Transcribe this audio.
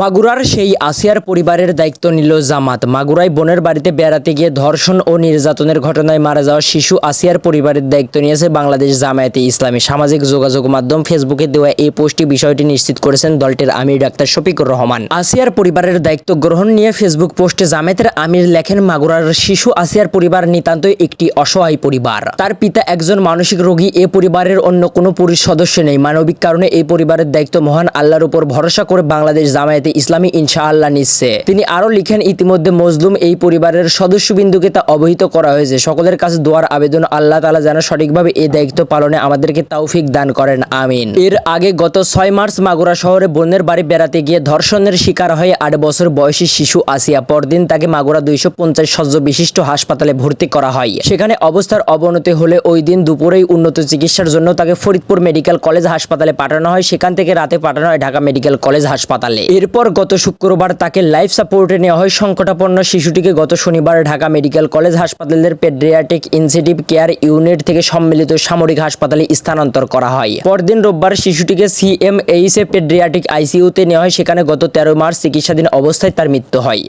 মাগুরার সেই আসিয়ার পরিবারের দায়িত্ব নিল জামাত। মাগুরায় বোনের বাড়িতে বেড়াতে গিয়ে ধর্ষণ ও নির্যাতনের ঘটনায় মারা যাওয়া শিশু আসিয়ার পরিবারের দায়িত্ব নিয়েছে বাংলাদেশ জামায়াতে ইসলামী। সামাজিক যোগাযোগ মাধ্যম ফেসবুকে দেওয়া এই পোস্টটি বিষয়টি নিশ্চিত করেছেন দলটির আমির ডাক্তার শফিকুর রহমান। আসিয়ার পরিবারের দায়িত্ব গ্রহণ নিয়ে ফেসবুক পোস্টে জামায়াতের আমির লেখেন, মাগুরার শিশু আসিয়ার পরিবার নিতান্তই একটি অসহায় পরিবার। তার পিতা একজন মানসিক রোগী, এ পরিবারের অন্য কোনো পুরুষ সদস্য নেই। মানবিক কারণে এই পরিবারের দায়িত্ব মহান আল্লাহর উপর ভরসা করে বাংলাদেশ জামায়াতে ইসলামী ইনশাআল্লাহ নিচ্ছে। তিনি আরও লিখেন, ইতিমধ্যে মজলুম এই পরিবারের সদস্যবিন্দুকে তা অবহিত করা হয়েছে। সকলের কাছে দোয়ার আবেদন আল্লাহ তালা যেন সঠিকভাবে এই দায়িত্ব পালনে আমাদেরকে তৌফিক দান করেন, আমিন। এর আগে গত ছয় মার্চ মাগুরা শহরে বোনের বাড়ি বেড়াতে গিয়ে ধর্ষণের শিকার হয়ে আট বছর বয়সী শিশু আসিয়া পরদিন তাকে মাগুরা দুইশো পঞ্চাশ সজ্জ বিশিষ্ট হাসপাতালে ভর্তি করা হয়। সেখানে অবস্থার অবনতি হলে ওই দিন দুপুরেই উন্নত চিকিৎসার জন্য তাকে ফরিদপুর মেডিকেল কলেজ হাসপাতালে পাঠানো হয়। সেখান থেকে রাতে পাঠানো হয় ঢাকা মেডিকেল কলেজ হাসপাতালে। এরপর গত শুক্রবার তাকে লাইফ সাপোর্টে নেওয়া হয়। সংকটাপন্ন শিশুটিকে গত শনিবার ঢাকা মেডিকেল কলেজ হাসপাতালের পেড্রিয়াটিক ইনসেটিভ কেয়ার ইউনিট থেকে সম্মিলিত সামরিক হাসপাতালে স্থানান্তর করা হয়। পরদিন রোববার শিশুটিকে সিএমএইসে এ পেডিয়াট্রিক আইসিইউতে নেওয়া হয়। সেখানে গত তেরো মার্চ চিকিৎসাধীন অবস্থায় তার মৃত্যু হয়।